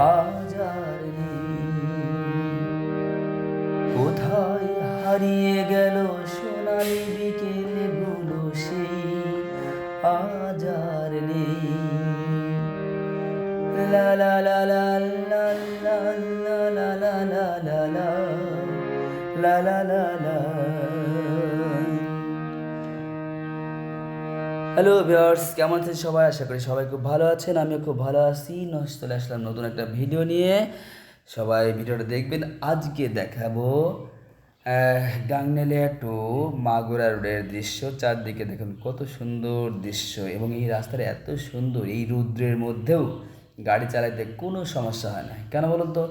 আজ কোথায় হারিয়ে গেল সোনালি বিকেলগুলো সেই আজ আর নেই লা লা লা লা লা লা লা লা লা লা লা লা লা লা লা হ্যালো ভিউয়ার্স কেমন আছেন সবাই? আশা করি সবাই খুব ভালো আছেন, আমিও খুব ভালো আছি। নষ্ট চলে আসলাম নতুন একটা ভিডিও নিয়ে। সবাই ভিডিওটা দেখবেন। আজকে দেখাবো গাংনেলিয়া টু মাগুরা রোডের দৃশ্য। চারদিকে দেখুন কত সুন্দর দৃশ্য এবং এই রাস্তাটা এত সুন্দর। এই রৌদ্রের মধ্যেও গাড়ি চালাইতে কোনো সমস্যা হয় না। কেন বলুন তো?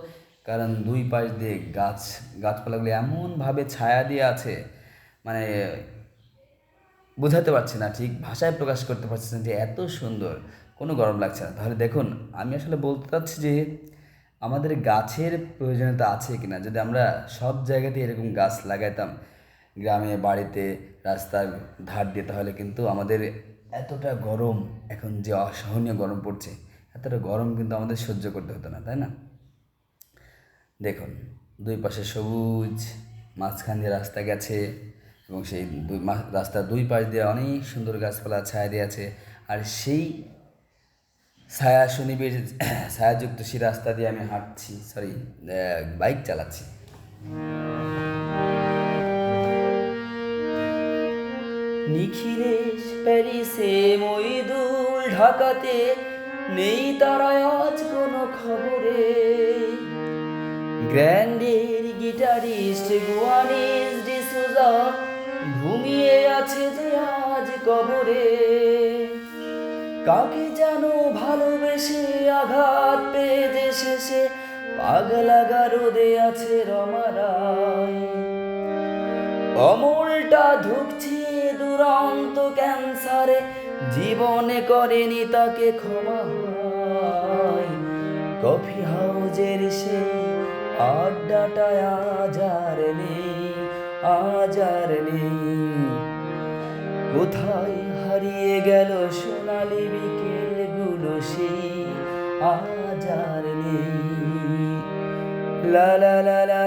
কারণ দুই পাশ দিয়ে গাছ, গাছপালাগুলি এমনভাবে ছায়া দিয়ে আছে। মানে বোঝাতে পারছি না, ঠিক? ভাষায় প্রকাশ করতে পারছি না যে এত সুন্দর, কোনো গরম লাগছে না। তাহলে দেখুন, আমি আসলে বলতে চাচ্ছি যে আমাদের গাছের প্রয়োজনীয়তা আছে কি না যদি আমরা সব জায়গাতে এরকম গাছ লাগাইতাম, গ্রামে, বাড়িতে, রাস্তার ধার দিয়ে, তাহলে কিন্তু আমাদের এতটা গরম, এখন যে অসহনীয় গরম পড়ছে, এতটা গরম কিন্তু আমাদের সহ্য করতে হতো না, তাই না? দেখুন, দুই পাশে সবুজ, মাঝখান দিয়ে রাস্তা গেছে এবং সেই দুই রাস্তার দুই পাশ দিয়ে অনেক সুন্দর গাছপালা, ছায়া দিয়ে আছে। আর সেই ছায়া শনিবের ছায়াযুক্ত সেই রাস্তা দিয়ে আমি হাঁটছি সরি বাইক চালাচ্ছি। নিখিলেশ প্যারিসে মইদুল ঢাকাতে নেই আজ কোনো খবরে। গ্র্যান্ডের গিটারিস্ট গুয়ানিস ডিসুজা ঘুমিয়ে আছে যে আজ কবরে। কাকে যেন ভালোবেসে আঘাত পেয়ে যে শেষে পাগলা গারদে আছে রমারায়। অমলটা ঢুকছে দুরন্ত ক্যান্সারে, জীবনে করেনি তাকে ক্ষমা কফি হাউজের সেই আড্ডাটা আজ আর নেই। আজ আর নেই কোথায় হারিয়ে গেল সোনালি বিকেলগুলো সেই আজ আর নেই লা লা লা লা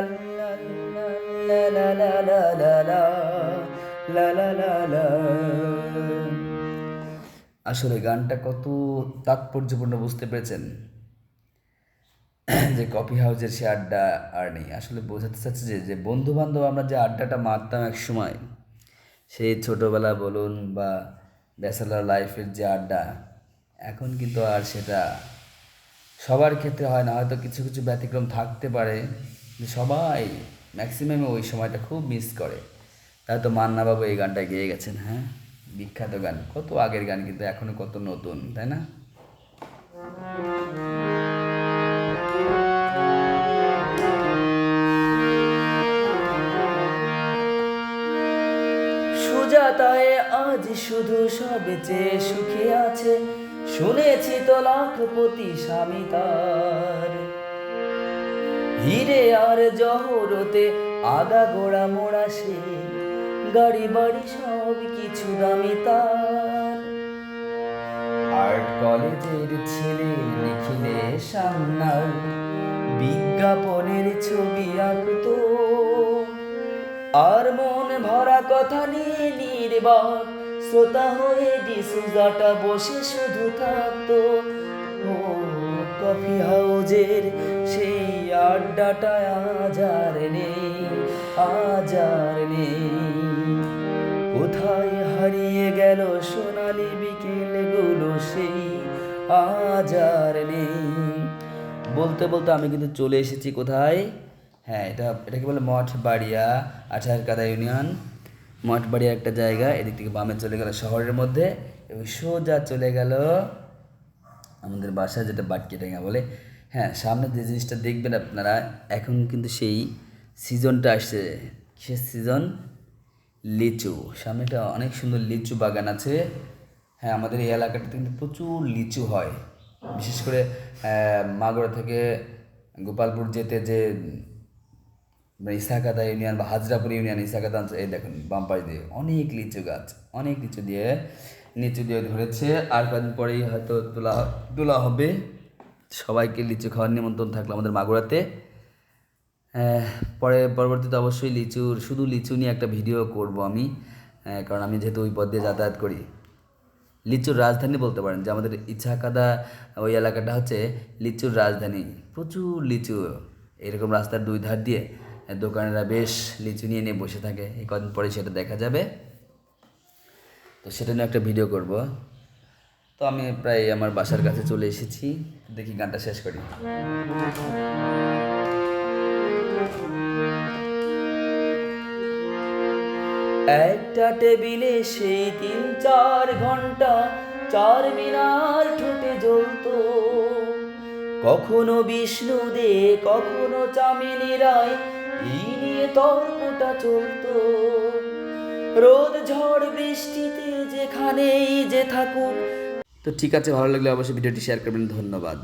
লা লা লা লা লা লা লা লা আসলে গানটা কত তাৎপর্যপূর্ণ বুঝতে পেরেছেন যে কফি হাউসের সে আড্ডা আর নেই। আসলে বোঝাতে চাচ্ছে যে যে বন্ধু বান্ধব আমরা যে আড্ডাটা মারতাম এক সময় সেই ছোটোবেলা বলুন বা ব্যাচেলার লাইফের যে আড্ডা, এখন কিন্তু আর সেটা সবার ক্ষেত্রে হয় না। হয়তো কিছু কিছু ব্যতিক্রম থাকতে পারে, যে সবাই ম্যাক্সিমাম ওই সময়টা খুব মিস করে। তাই তো মান্না বাবু এই গানটা গেয়ে গেছেন হ্যাঁ? বিখ্যাত গান, কত আগের গান কিন্তু এখনও কত নতুন, তাই না? সুজাতায় আজ শুধু সবে চেয়ে সুখে আছে। শুনেছি তো লাখপতি স্বামী তার। হিরে আর জহরতে আগা গোড়া মোড়া সে। গাড়ি বাড়ি সব কিছু দামি তার। আর্ট কলেজের ছেলে লিখিলে সামনাল বিজ্ঞাপনের ছবি আঁকতো। আর মন ভরা কথা নিয়ে নির্বাক, শ্রোতা হয়ে ডিসুজাটা বসে শুধু থাকতো। কফি হাউজের সেই আড্ডাটা আজ আর নেই, আজ আর নেই। কোথায় হারিয়ে গেল সোনালি বিকেলগুলো সেই আজার নেই। বলতে বলতে আমি কিন্তু চলে এসেছি কোথায়? হ্যাঁ এটা, এটাকে বলে মঠ বাড়িয়া আঠার কাদা ইউনিয়ন। মঠ বাড়িয়া একটা জায়গা, এদিক থেকে বামে চলে গেল শহরের মধ্যে এবং সোজা চলে গেল আমাদের বাসায় যেটা বাটকিটাঙ্গা বলে। হ্যাঁ সামনে যে জিনিসটা দেখবেন আপনারা, এখন কিন্তু সেই সিজনটা আসছে। কিসের সিজন? লিচু। সামনেটা অনেক সুন্দর লিচু বাগান আছে। হ্যাঁ আমাদের এই এলাকাটাতে কিন্তু প্রচুর লিচু হয়। বিশেষ করে মাগুরা থেকে গোপালপুর যেতে যে ইসাকাদা ইউনিয়ন বা হাজরাপুর ইউনিয়ন ইসাকাদা এই দেখুন, বাম পাশ দিয়ে অনেক লিচু গাছ, অনেক লিচু দিয়ে লিচু দিয়ে ধরেছে। আর কদিন পরেই হয়তো তোলা তোলা হবে। সবাইকে লিচু খাওয়ার নিমন্ত্রণ থাকল আমাদের মাগুরাতে। পরে, পরবর্তীতে অবশ্যই লিচুর, শুধু লিচু নিয়ে একটা ভিডিও করব আমি কারণ আমি যেহেতু ওই পথ দিয়ে যাতায়াত করি। লিচুর রাজধানী বলতে পারেন, যে আমাদের ইচ্ছাকাদা ওই এলাকাটা হচ্ছে লিচুর রাজধানী। প্রচুর লিচু, এরকম রাস্তার দুই ধার দিয়ে। দোকানেরা বেশ লিচু নিয়ে নিয়ে বসে থাকে। এই কদিন পরে সেটা দেখা যাবে। তো সেটা নিয়ে একটা ভিডিও করব। তো আমি প্রায় আমার বাসার কাছে চলে এসেছি। দেখি গানটা শেষ করি। একটা টেবিলে সেই তিন চার ঘণ্টা চার মিনার ঠোঁটে জ্বলতো। কখনো বিষ্ণু দে, কখনো চামিনী রায় এই নিয়ে তর্কটা চলতো। রোদ, ঝড়, বৃষ্টিতে যেখানেই যে থাকুক। তো ঠিক আছে, ভালো লাগলে অবশ্যই ভিডিওটি শেয়ার করবেন। ধন্যবাদ।